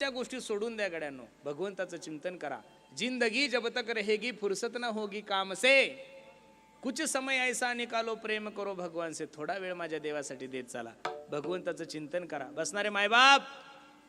त्या गोष्टी सोडून द्या गड्यांनो. भगवंताचं चिंतन करा. जिंदगी जब तक रहेगी फुर्सत न होगी काम से. कुछ समय ऐसा निकालो प्रेम करो भगवान से. थोडा वेळ माझ्या देवासाठी देत चला. भगवंताचं चिंतन करा. बसणारे मायबाप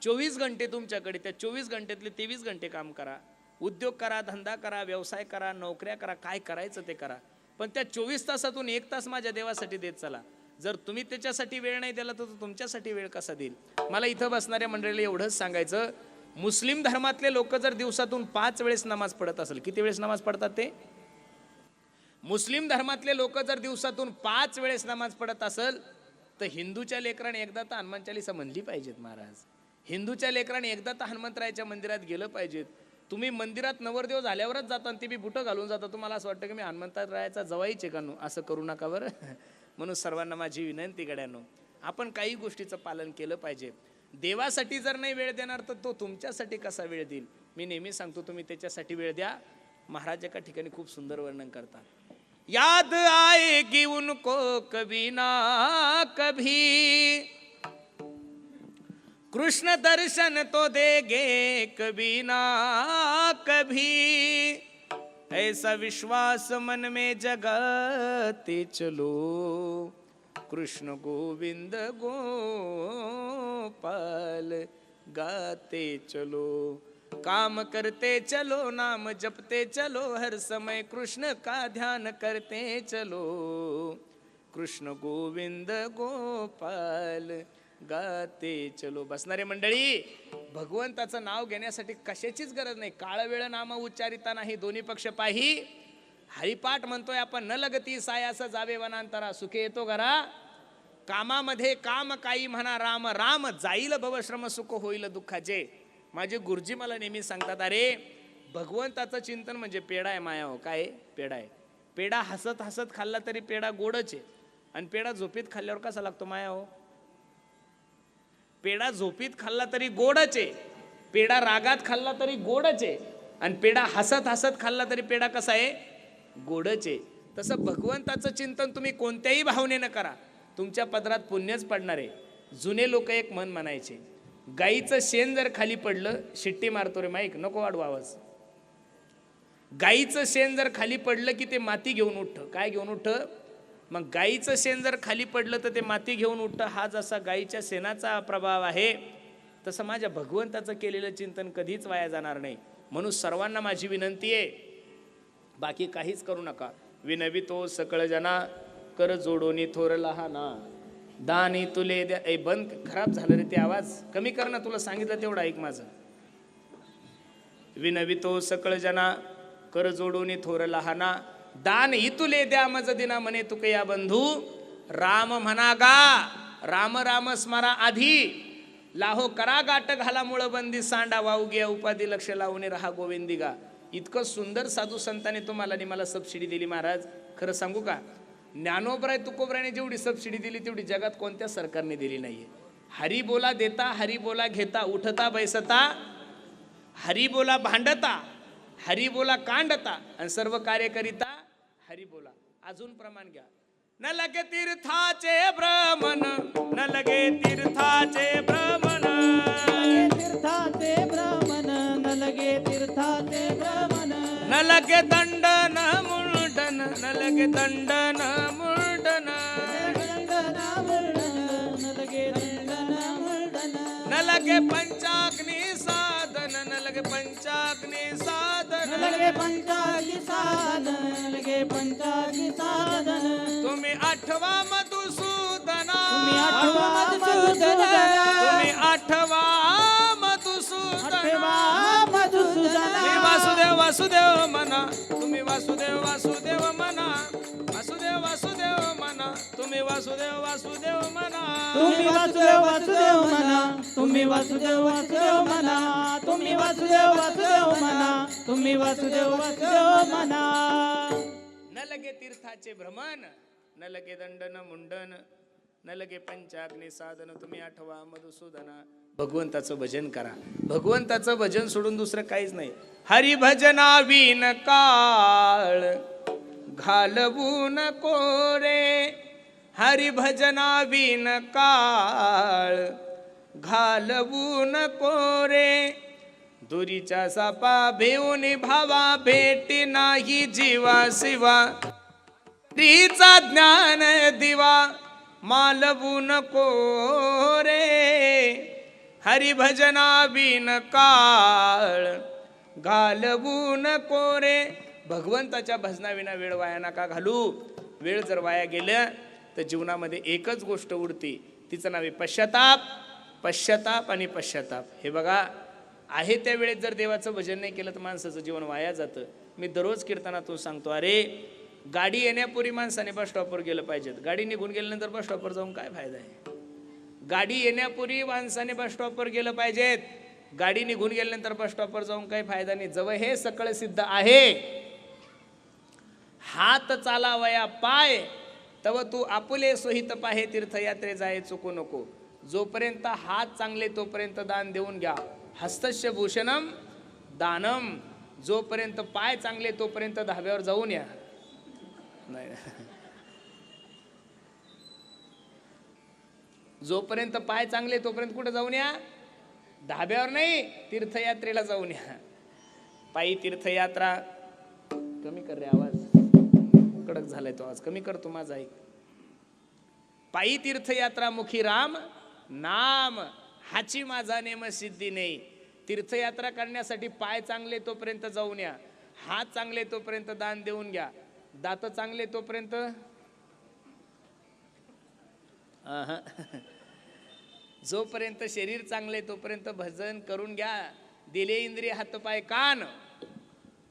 चोवीस घंटे तुमच्याकडे त्या चोवीस घंटेतले तेवीस घंटे काम करा. उद्योग करा धंदा करा व्यवसाय करा नोकऱ्या करा काय करायचं ते करा. पण त्या चोवीस तासातून एक तास माझ्या देवासाठी देत चला. जर तुम्ही त्याच्यासाठी वेळ नाही दिला तर तो तुमच्यासाठी वेळ कसा देईल? मला इथं बसणाऱ्या मंडळीला एवढंच सांगायचं मुस्लिम धर्मातले लोक जर दिवसातून पाच वेळेस नमाज पडत असेल किती वेळेस नमाज पडतात ते? मुस्लिम धर्मातले लोक जर दिवसातून पाच वेळेस नमाज पडत असेल तर हिंदूच्या लेकराने एकदा तर हनुमान चालिसा म्हणली पाहिजेत महाराज. हिंदूच्या लेकराने एकदा तर हनुमंतरायाच्या मंदिरात गेलं पाहिजेत. तुम्ही मंदिरात नवरदेव झाल्यावरच जाता आणि ते बी बुटं घालून जाता. तुम्हाला असं वाटतं की मी हनुमंतरायाचा जवाईच आहे का असं करू नका बरं. म्हणून सर्वांना माझी विनंती गड्यानो आपण काही गोष्टीचं पालन केलं पाहिजे. देवासाठी जर नाही वेळ देणार तर तो तुमच्यासाठी कसा वेळ देईल? मी नेहमी सांगतो तुम्ही त्याच्यासाठी वेळ द्या. महाराज एका ठिकाणी खूप सुंदर वर्णन करतात. याद आएगी उनको कभी ना कभी कृष्ण दर्शन तो देंगे कभी ना कभी ऐसा विश्वास मन में जगाते चलो। कृष्ण गोविंद गोपाल गाते चलो। काम करते चलो नाम जपते चलो हर समय कृष्ण का ध्यान करते चलो। कृष्ण गोविंद गोपाल गाते चलो. बसणारे मंडळी भगवंताचं नाव घेण्यासाठी कशाचीच गरज नाही. काळवेळ नाम उच्चारिता नाही. दोन्ही पक्ष पाही. हरिपाठ म्हणतोय आपण न लगती सायास जावे वनांतरा. सुखे येतो घरा. कामामध्ये काम काही म्हणा राम राम जाईल भवश्रम सुख होईल दुःखाचे माझे गुरुजी मला नेहमी सांगतात अरे भगवंताचं चिंतन म्हणजे पेढा आहे माया हो. काय? पेढा आहे. पेढा हसत हसत खाल्ला तरी पेढा गोडच आहे. आणि पेढा झोपीत खाल्ल्यावर कसा लागतो माया हो? पेढा झोपीत खाल्ला तरी गोडच आहे. पेढा रागात खाल्ला तरी गोडच आहे. आणि पेढा हसत हसत खाल्ला तरी पेढा कसा आहे? गोडच आहे. तसं भगवंताचं चिंतन तुम्ही कोणत्याही भावनेनं करा. तुमच्या पदरात पुण्यच पडणार आहे. जुने लोक एक मन म्हणायचे गाईचं शेण जर खाली पडलं शिट्टी मारतो रे माईक नको वाढू आवाज. गाईचं शेण जर खाली पडलं की ते माती घेऊन उठतं. काय घेऊन उठतं? मग गाईचं शेण जर खाली पडलं तर ते माती घेऊन उठतं. हा जसा गाईच्या शेणाचा प्रभाव आहे. तसं माझ्या भगवंताचं केलेलं चिंतन कधीच वाया जाणार नाही. म्हणून सर्वांना माझी विनंती आहे बाकी काहीच करू नका. विनवितो सकळ जना कर जोडोनी थोर लहाना. दानी तुले द्या. ए बंद. खराब झालं रे ते आवाज. कमी कर ना तुला सांगितलं तेवढं ऐक माझं. विनवितो सकळ जना कर जोडोनी थोर लहाना. दान इतुले द्या मज दिना म्हणे तुक या बंधू. राम म्हणा गा राम राम स्मरा आधी. लाहो करा गाट घाला मुळ बंदी सांडा वाहू उपाधी लक्ष लावणे राहा गोविंदी गा. इतकं सुंदर साधू संतांनी तुम्हाला आणि मला सबसिडी दिली महाराज. खरं सांगू का? ज्ञानोबराय तुकोबराने जेवढी सबसिडी दिली तेवढी जगात कोणत्या सरकारने दिली नाहीये. हरी बोला देता हरी बोला घेता उठता बैसता हरी बोला भांडता. हरी बोला कांडता आणि सर्व कार्य करिता हरी बोला. अजून प्रमाण घ्या. न लगे तीर्थाचे भ्रमण न लगे तीर्थाचे भ्रमण. तीर्थाचे भ्रमण न लगे तीर्थाचे भ्रमण. न लगे मुंडन न लगे मुंडन. न लगे दंडना मुर्डन न लगे पंचाग्नी साधन न लगे पंचाग्नी न लगे पंचागी साधन लगे पंचागी साधन. तुम्ही आठवा मधुसूदना. तुम्ही आठवा मधुसूदन. तुम्ही आठवा मधुसूदना. मधुसूदन. वासुदेव वासुदेव म्हणा तुम्ही वासुदेव वासुदेव म्हणा तुम्ही वासुदेव वासुदेव म्हणा. तुम्ही वासुदेव वासुदेव म्हणा. तुम्ही वासुदेव वासुदेव म्हणा. तुम्ही वासुदेव वासुदेव म्हणा. तुम्ही वासुदेव वासुदेव म्हणा. न लगे तीर्थाचे भ्रमण न लगे दंडन मुंडन न लगे पंचाग्नी साधन तुम्ही आठवा मधुसूदना. भगवंताचं भजन करा. भगवंताचं भजन सोडून दुसरं काहीच नाही. हरिभजना विन काळ घालवू नको रे हरिभजना विन काळ. घालवू नको रे दुरीच्या सापा भेऊन भावा भेटी नाही जीवा शिवा. रीचा ज्ञान दिवा. मालवू नको रे हरिभजना विन काळ. घालवू नको रे भगवंताच्या भजनाविना वेळ वाया नका घालू. वेळ जर वाया गेलं तर जीवनामध्ये एकच गोष्ट उडते तिचं नाव आहे पश्चाताप पश्चाताप आणि पश्चाताप. हे बघा आहे त्या वेळेत जर देवाचं भजन नाही केलं तर माणसाचं जीवन वाया जातं. मी दररोज कीर्तनातून सांगतो अरे गाडी येण्यापूर्वी माणसाने बस स्टॉपवर गेलं पाहिजेत. गाडी निघून गेल्यानंतर बस स्टॉपवर जाऊन काय फायदा आहे? गाडी येण्यापूर्वी माणसाने बस स्टॉपवर गेलं पाहिजेत. गाडी निघून गेल्यानंतर बस स्टॉपवर जाऊन काही फायदा नाही. जवळ हे सकळ सिद्ध आहे. हात चालावया पाय तव तू आपुले सोहित पाहे तीर्थयात्रे जाय चुकू नको. जोपर्यंत हात चांगले तोपर्यंत दान देऊन घ्या. हस्तस्य भूषणम दानम. जोपर्यंत पाय चांगले तोपर्यंत धाब्यावर जाऊन या. नाही. जोपर्यंत पाय चांगले तोपर्यंत कुठं जाऊन या? धाब्यावर नाही तीर्थयात्रेला जाऊन या. पायी तीर्थयात्रा कमी कर रे आवाज. कडक झालाय तो आज. कमी करतो माझा ऐक. पायी तीर्थयात्रा मुखी राम नाम हाची माझा नेम सिद्धी नाही तीर्थयात्रा करण्यासाठी पाय चांगले तोपर्यंत जाऊन या. हात चांगले तोपर्यंत दान देऊन घ्या. दात चांगले तोपर्यंत? जोपर्यंत शरीर चांगले तोपर्यंत भजन करून घ्या. दिले इंद्रिय हातपाय कान.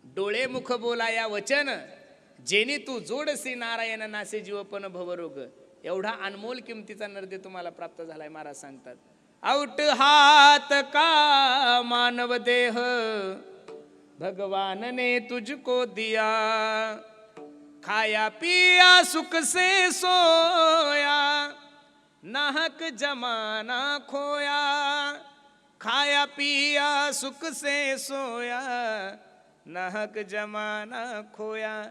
डोळे मुख बोला या वचन. जेणे तू जोडसी नारायण नासे जीवपण भवरोग. एवढा अनमोल किमतीचा नर्दे तुम्हाला प्राप्त झालाय महाराज सांगतात. आउट हात का मानव देह? भगवान ने तुझको दिया. खाया पिया सुख से सोया. नाहक जमाना खोया. खाया पिया सुख से सोया. नाहक जमाना खोया.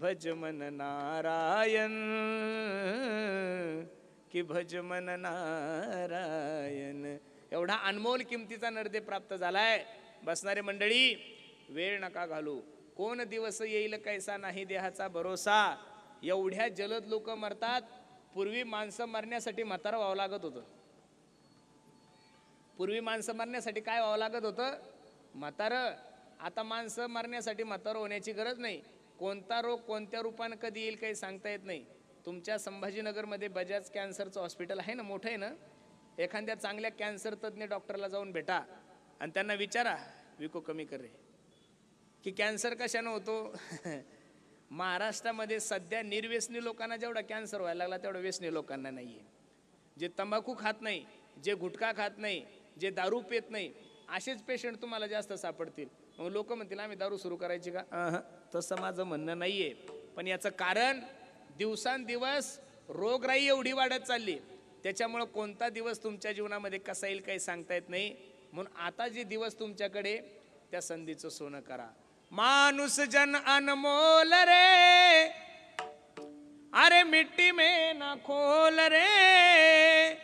भजमन नारायण की भजमन नारायण. एवढा अनमोल किमतीचा नर्दे प्राप्त झालाय. बसणारे मंडळी वेळ नका घालू. कोण दिवस येईल कैसा नाही देहाचा भरोसा? एवढ्या जलद लोक मरतात. पूर्वी माणसं मरण्यासाठी म्हातारं व्हावं लागत होतं. पूर्वी माणसं मरण्यासाठी काय व्हावं लागत होतं? म्हातारं. आता माणसं मरण्यासाठी म्हातारं होण्याची गरज नाही. कोणता रोग कोणत्या रूपानं कधी येईल काही सांगता येत नाही. तुमच्या संभाजीनगरमध्ये बजाज कॅन्सरचं हॉस्पिटल आहे ना मोठं आहे ना? एखाद्या चांगल्या कॅन्सर तज्ज्ञ डॉक्टरला जाऊन भेटा आणि त्यांना विचारा विको कमी कर रे. की कॅन्सर कशानं होतो? महाराष्ट्रामध्ये सध्या निर्व्यसनी लोकांना जेवढा कॅन्सर व्हायला लागला तेवढा व्यसनी लोकांना नाही आहे जे तंबाखू खात नाही जे गुटखा खात नाही जे दारू पेत नाही असेच पेशंट तुम्हाला जास्त सापडतील. मग लोक म्हणतील आम्ही दारू सुरू करायची का? अहं, तसं माझं म्हणणं नाही आहे पण याचं कारण दिवसांदिवस रोगराई एवढी वाढत चालली. त्याच्यामुळं कोणता दिवस तुमच्या जीवनामध्ये कसा येईल काही सांगता येत नाही. म्हणून आता जे दिवस तुमच्याकडे त्या संधीचं सोनं करा. माणूस जन अनमोल रे. अरे मिट्टी में ना खोल रे.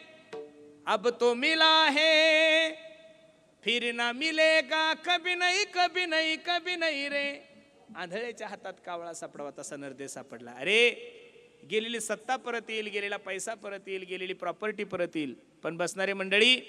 अब तो मिला है. फिर ना मिलेगा कभी नाही कभी नाही कभी नाही रे। आंधळेच्या हातात कावळा सापडावा तसा नरदे सापडला. अरे गेलेली सत्ता परत येईल गेलेला पैसा परत येईल गेलेली प्रॉपर्टी परत येईल. पण बसणारे मंडळी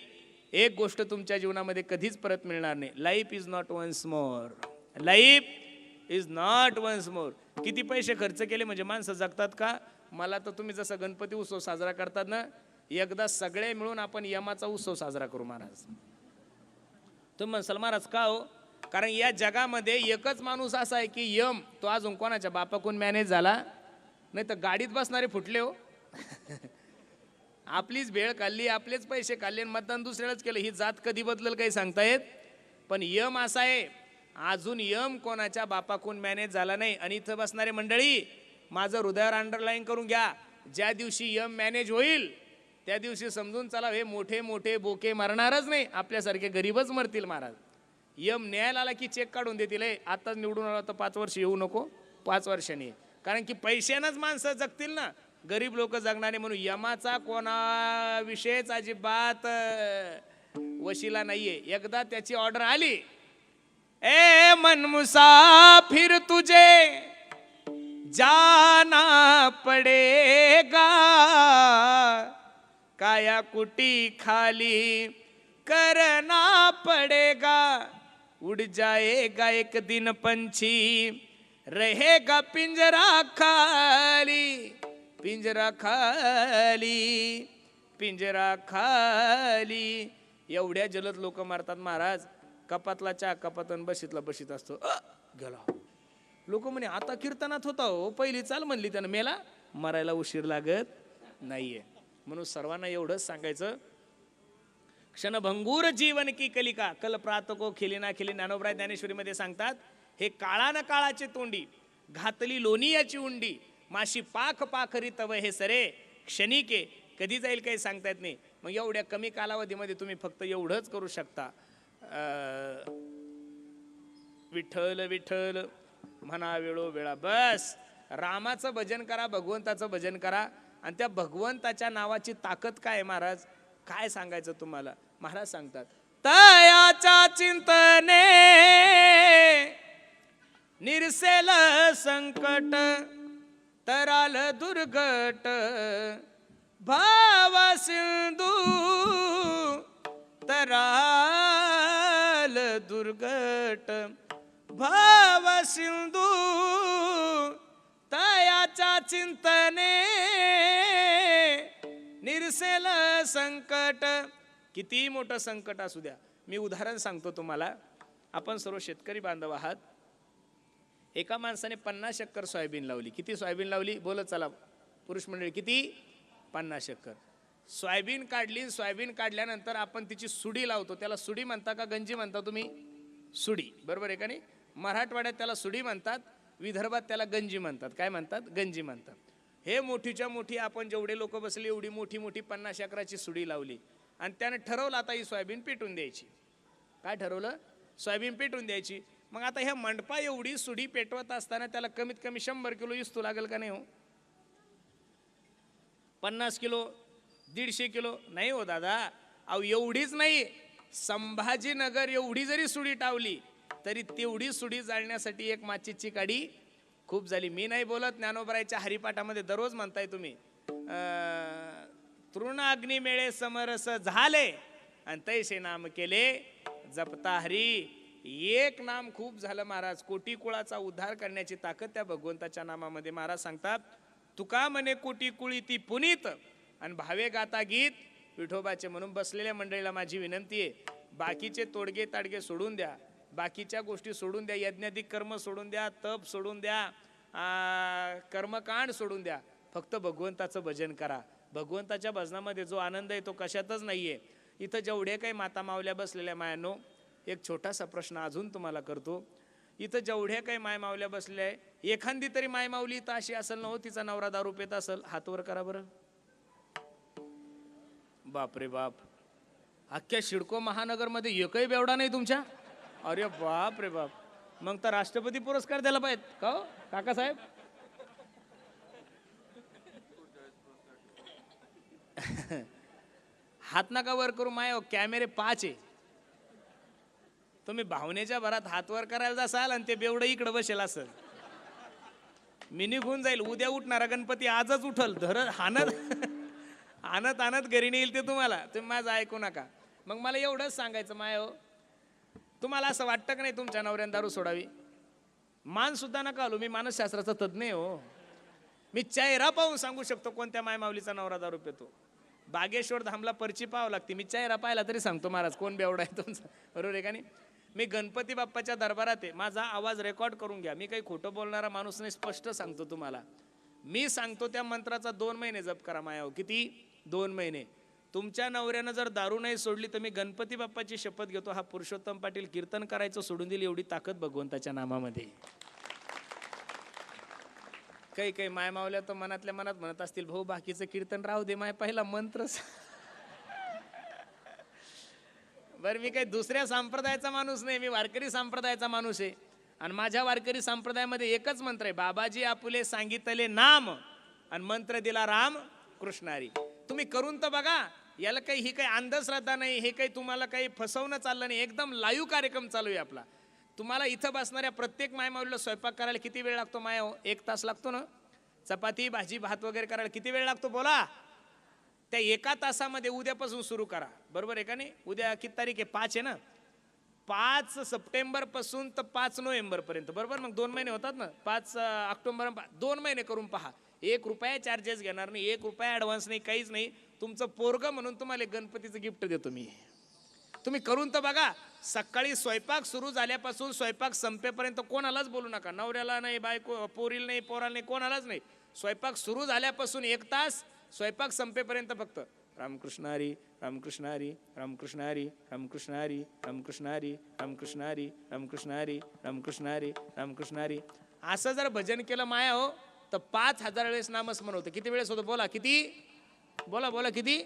एक गोष्ट तुमच्या जीवनामध्ये कधीच परत मिळणार नाही. Life is not once more life is not once more किती पैसे खर्च केले म्हणजे माणसं जगतात का? मला तर तुम्ही जसं गणपती उत्सव साजरा करतात ना एकदा सगळे मिळून आपण यमाचा उत्सव साजरा करू महाराज. तुम्ही म्हणसाल महाराज का हो? कारण या जगामध्ये एकच माणूस असा आहे की यम तो अजून कोणाच्या बापाकून मॅनेज झाला? नाही तर गाडीत बसणारे फुटले हो. आपलीच भेळ खाल्ली आपलेच पैसे खाल्ले आणि मतदान दुसऱ्यालाच केलं. ही जात कधी बदलल काही सांगता येत? पण यम असा आहे अजून यम कोणाच्या बापाकून मॅनेज झाला नाही. आणि इथं बसणारे मंडळी माझं हृदयावर अंडरलाईन करून घ्या. ज्या दिवशी यम मॅनेज होईल त्या दिवशी समजून चला हे मोठे मोठे बोके मरणारच नाही. आपल्यासारखे गरीबच मरतील महाराज. यम न्यायाला आला की चेक काढून देतील "ए, आताच निवडून आला तर पाच वर्ष येऊ नको. पाच वर्षांनी. कारण की पैशानंच माणसं जगतील ना. गरीब लोक जगणारे म्हणून यमाचा कोणा विषयच अजिबात वशिला नाहीये. एकदा त्याची ऑर्डर आली. ए मन मुसाफिर तुझे जाना पडेगा. काया कुटी खाली करना पडेगा। उड़ जाएगा एक दिन पंछी रहेगा पिंजरा खाली पिंजरा खाली पिंजरा खाली। एवढ्या जलद लोक मारतात महाराज कपातला चहा कपातन बशीतला बशीत असतो. गेला. लोक म्हणे आता कीर्तनात होता हो पहिली चाल म्हणली त्यानं मेला? मरायला उशीर लागत नाहीये. म्हणून सर्वांना एवढंच सांगायचं. क्षणभंगूर जीवन की कलिका कल प्रातको खिलिना खिली ज्ञानोबराय ज्ञानेश्वरीमध्ये सांगतात हे काळा न काळाची तोंडी घातली लोनियाची उंडी माशी पाख पाखरी तव हे सरे क्षणिके कधी जाईल काही सांगता येत नाही. मग एवढ्या कमी कालावधीमध्ये तुम्ही फक्त एवढंच करू शकता. विठ्ठल विठ्ठल म्हणा वेळो वेळा बस रामाचं भजन करा भगवंताचं भजन करा आणि त्या भगवंताच्या नावाची ताकद काय आहे महाराज? काय सांगायचं तुम्हाला? महाराज सांगतात तयाच्या चिंतने निरसेल संकट तराल दुर्गट भाव सिंधू तराल दुर्गट भाव सिंधू चिंतने निरसेल संकट. किती मोठं संकट असू द्या. मी उदाहरण सांगतो तुम्हाला. आपण सर्व शेतकरी बांधव आहात. एका माणसाने पन्नास शक्कर सोयाबीन लावली. किती सोयाबीन लावली? बोलत चला पुरुष मंडळी किती? पन्नास शक्कर सोयाबीन काढली सोयाबीन काढल्यानंतर आपण तिची सुडी लावतो. त्याला सुडी म्हणता का गंजी म्हणता तुम्ही? सुडी. बरोबर आहे का नाही? मराठवाड्यात त्याला सुडी म्हणतात. विदर्भात त्याला गंजी म्हणतात. काय म्हणतात? गंजी म्हणतात. हे मोठीच्या मोठी आपण जेवढे लोक बसले एवढी मोठी मोठी पन्नास अकराची सुडी लावली. आणि त्यानं ठरवलं आता ही सोयाबीन पेटून द्यायची. काय ठरवलं? सोयाबीन पेटून द्यायची. मग आता ह्या मंडपा एवढी सुडी पेटवत असताना त्याला कमीत कमी शंभर किलो इस्तू लागेल का नाही हो? पन्नास किलो दीडशे किलो? नाही हो दादा. अहो एवढीच नाही. संभाजीनगर एवढी जरी सुडी टावली तरी तेवढी सुडी जाळण्यासाठी एक माचीची काडी खूप झाली. मी नाही बोलत ज्ञानोबरायच्या हरिपाठामध्ये दररोज म्हणताय तुम्ही. अं, तृण मेळे समरस झाले आणि तैसे नाम केले जपता हरी. एक नाम खूप झालं महाराज कोटी कुळाचा उद्धार करण्याची ताकद त्या भगवंताच्या नामामध्ये महाराज सांगतात. तुका म्हणे कोटी कुळी ती पुनीत आणि भावे गाता गीत. विठोबाचे म्हणून बसलेल्या मंडळीला माझी विनंती आहे बाकीचे तोडगे ताडगे सोडून द्या. बाकीच्या गोष्टी सोडून द्या. यज्ञाधिक कर्म सोडून द्या तप सोडून द्या कर्मकांड सोडून द्या. फक्त भगवंताचं भजन करा. भगवंताच्या भजनामध्ये जो आनंद आहे तो कशातच नाही आहे इथं जेवढे काही माता मावल्या बसलेल्या मायानो एक छोटासा प्रश्न अजून तुम्हाला करतो. इथं जेवढ्या काही माय मावल्या आहे एखादी तरी माय माऊली इथं अशी असेल ना हो तिचा नवरा दारू पेत असेल हातवर करा बरं. बापरे बाप. अख्ख्या शिडको महानगरमध्ये एकही बेवडा नाही तुमच्या? अरे बाप रे बाप. मग तर राष्ट्रपती पुरस्कार द्यायला पाहिजेत. का हो? काकासाहेब हात नका वर करू माय हो, कॅमेरे पाच आहे. तुम्ही भावनेच्या भरात हात वर करायला जासाल आणि ते बेवडं इकडं बसेल असेल मी निघून जाईल. उद्या उठणारा गणपती आजच उठल. धर हानत आणत आणत घरी नेईल ते तुम्हाला. तुम्ही माझं ऐकू नका. मग मला एवढंच सांगायचं माय हो. तुम्हाला असं वाटतं का नाही तुमच्या नवऱ्यानं दारू सोडावी? मान सुद्धा नका आलो मी मानसशास्त्राचा तज्ज्ञ आहे हो. मी चेहरा पाहून सांगू शकतो कोणत्या मायमावलीचा नवरा दारू पितो. बागेश्वर धामला पर्ची पाहावं लागते. मी चेहरा पाहिला तरी सांगतो महाराज कोण बेवडा आहे तुमचा? बरोबर आहे का नाही? मी गणपती बाप्पाच्या दरबारात आहे. माझा आवाज रेकॉर्ड करून घ्या. मी काही खोटं बोलणारा माणूस नाही स्पष्ट सांगतो तुम्हाला. मी सांगतो त्या मंत्राचा दोन महिने जप करा मायाव किती? दोन महिने. तुमच्या नवऱ्यानं जर दारू नाही सोडली तर मी गणपती बाप्पाची शपथ घेतो. हा पुरुषोत्तम पाटील कीर्तन करायचं सोडून दिली एवढी ताकद भगवंताच्या नामामध्ये. काही काही माय मावल्या तर मनातल्या मनात म्हणत असतील भाऊ बाकीचं कीर्तन राहू दे माय पहिला मंत्रच बरं मी काही दुसऱ्या संप्रदायाचा माणूस नाही मी वारकरी संप्रदायाचा माणूस आहे. आणि माझ्या वारकरी संप्रदायामध्ये एकच मंत्र आहे बाबाजी आपुले सांगितले नाम आणि मंत्र दिला राम कृष्णारी. तुम्ही करून तर बघा याला काही ही काही अंधश्रद्धा नाही हे काही तुम्हाला काही फसवणं चाललं नाही. एकदम लाईव्ह कार्यक्रम चालू आहे आपला. तुम्हाला इथं बसणाऱ्या प्रत्येक मायमाऊलीला स्वयंपाक करायला किती वेळ लागतो? माया हो? एक तास लागतो ना? चपाती भाजी भात वगैरे करायला किती वेळ लागतो? बोला. त्या एका तासामध्ये उद्यापासून सुरू करा. बरोबर आहे का नाही? उद्या किती तारीख आहे? पाच आहे ना? पाच सप्टेंबरपासून तर पाच नोव्हेंबरपर्यंत. बरोबर? मग दोन महिने होतात ना? पाच ऑक्टोंबर ऑक्टोबर दोन महिने करून पहा. एक रुपया चार्जेस घेणार नाही एक रुपया ॲडव्हान्स नाही काहीच नाही. तुमचं पोरग म्हणून तुम्हाला गणपतीचं गिफ्ट देतो मी. तुम्ही करून तर बघा सकाळी स्वयंपाक सुरू झाल्यापासून स्वयंपाक संपेपर्यंत कोणालाच बोलू नका. नवऱ्याला नाही बायको पोरील नाही पोराला नाही कोणालाच नाही. स्वयंपाक सुरू झाल्यापासून एक तास स्वयंपाक संपेपर्यंत फक्त रामकृष्ण हरी रामकृष्ण हरी रामकृष्ण हरी रामकृष्ण हरी रामकृष्ण हरी रामकृष्ण हरी रामकृष्ण हरी रामकृष्ण हरी रामकृष्ण हरी. असं जर भजन केलं माया हो तर पाच हजार वेळेस नामस्मरण होतं. किती वेळेस होतं? बोला किती? बोला बोला किती?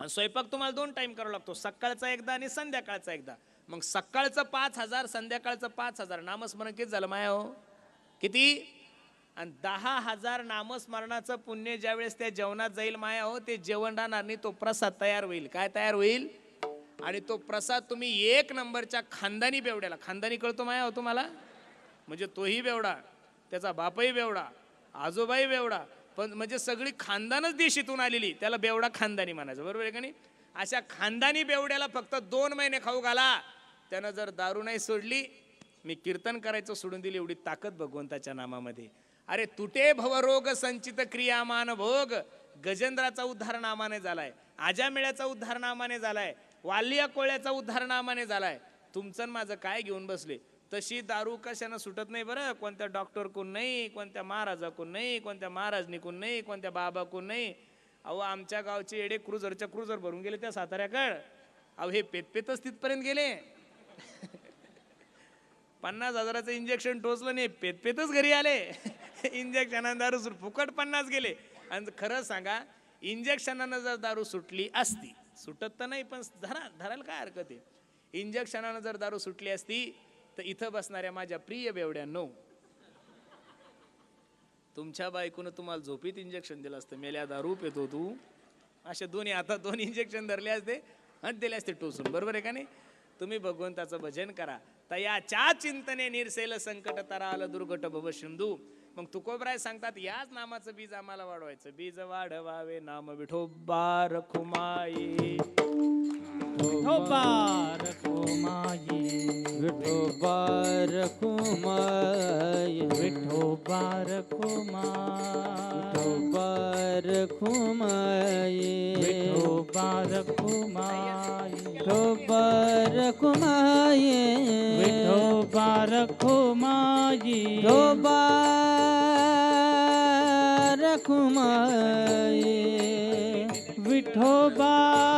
आणि स्वयंपाक तुम्हाला दोन टाईम करावा लागतो सकाळचा एकदा आणि संध्याकाळचा एकदा. मग सकाळचं पाच हजार संध्याकाळचं पाच हजार. नामस्मरण किती झालं माया हो? किती? आणि दहा हजार नामस्मरणाचं पुण्य ज्यावेळेस त्या जेवणात जाईल माया हो ते जेवण राहणार नाही तो प्रसाद तयार होईल. काय तयार होईल? आणि तो प्रसाद तुम्ही एक नंबरच्या खानदानी बेवड्याला खानदानी कळतो माया हो तुम्हाला? म्हणजे तोही बेवडा त्याचा बापही बेवडा आजोबाही बेवडा पण म्हणजे सगळी खानदानच देशीतून आलेली. त्याला बेवडा खानदानी म्हणायचं. बरोबर आहे का नाही? अशा खानदानी बेवड्याला फक्त दोन महिने खाऊ घाला. त्यानं जर दारू नाही सोडली मी कीर्तन करायचं सोडून दिली एवढी ताकद भगवंताच्या नामामध्ये. अरे तुटे भवरोग संचित क्रियामान भोग. गजेंद्राचा उद्धार नामाने झालाय. आजामेळ्याचा उद्धार नामाने झालाय. वालिया कोळ्याचा उद्धार नामाने झालाय. तुमचं माझं काय घेऊन बसले? तशी दारू कशानं सुटत नाही बरं. कोणत्या डॉक्टर कोण नाही कोणत्या महाराजाकून नाही कोणत्या महाराजनीकडून नाही कोणत्या बाबाकून नाही. अहो आमच्या गावचे एडे क्रुझरच्या क्रुझर भरून गेले त्या साताऱ्याकड. अहो हे पेतपेतच तिथपर्यंत गेले. पन्नास हजाराचं इंजेक्शन टोचलं नाही पेतपेतच घरी आले. इंजेक्शनानं दारू सुट फुकट पन्नास गेले. आणि खरं सांगा इंजेक्शनानं जर दारू सुटली असती सुटत तर नाही पण धरा धरायला काय हरकत आहे? इंजेक्शनानं जर दारू सुटली असती तर इथं बसणाऱ्या माझ्या प्रिय बेवड्यांनो तुमच्या बायकोनं तुम्हाला झोपीत इंजेक्शन दिलं असतं. मेल्या दारू पेतो तू. अशा दोन्ही आता दोन इंजेक्शन धरले असते हट दिले असते टोचून. बरोबर आहे का नाही? तुम्ही भगवंताचं भजन करा. तयाच्या चिंतने निरसेल संकट तराल दुर्गट भव सिंधू. मग तुकोबराय सांगतात याच नामाचं बीज आम्हाला वाढवायचं. बीज वाढवावे नाम विठोबा खुमाई વિઠોબારખો માયે વિઠોબારખો માયે વિઠોબારખો માયે વિઠોબારખો માયે વિઠોબારખો માયે વિઠોબારખો માયે વિઠોબારખો માયે વિઠોબારખો માયે વિઠોબા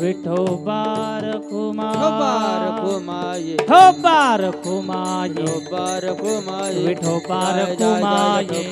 विठोबार कुमार। कुमाये हो बार कुमाये बार कुमाये विठोबार कुमाये